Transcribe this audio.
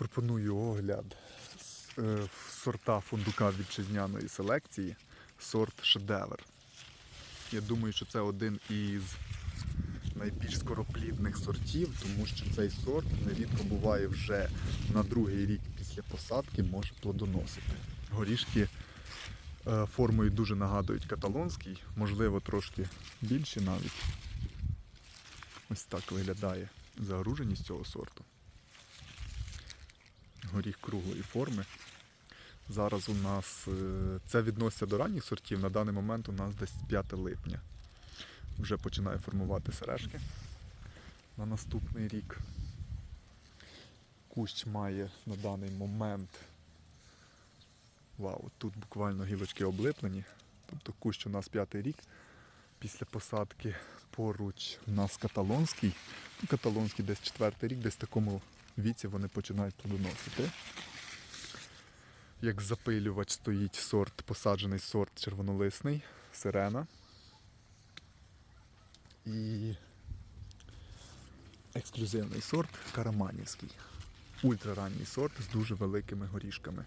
Пропоную огляд е, сорта фундука вітчизняної селекції, сорт шедевр. Я думаю, що це один із найбільш скороплідних сортів, тому що цей сорт нерідко буває вже на другий рік після посадки може плодоносити. Горішки е, формою дуже нагадують каталонський, можливо, трошки більші навіть. Ось так виглядає загруженість цього сорту. Горіх круглої форми. Зараз у нас е, це відноситься до ранніх сортів. На даний момент у нас десь 5 липня. Вже починає формувати сережки на наступний рік. Кущ має на даний момент. Вау, тут буквально гілочки облиплені. Тобто кущ у нас п'ятий рік. Після посадки поруч у нас каталонський. Ну, Каталонський десь четвертий рік, десь в такому віці вони починають плодоносити. Як запилювач стоїть сорт, посаджений сорт червонолисний, сирена. І ексклюзивний сорт караманівський. Ультраранній сорт з дуже великими горішками.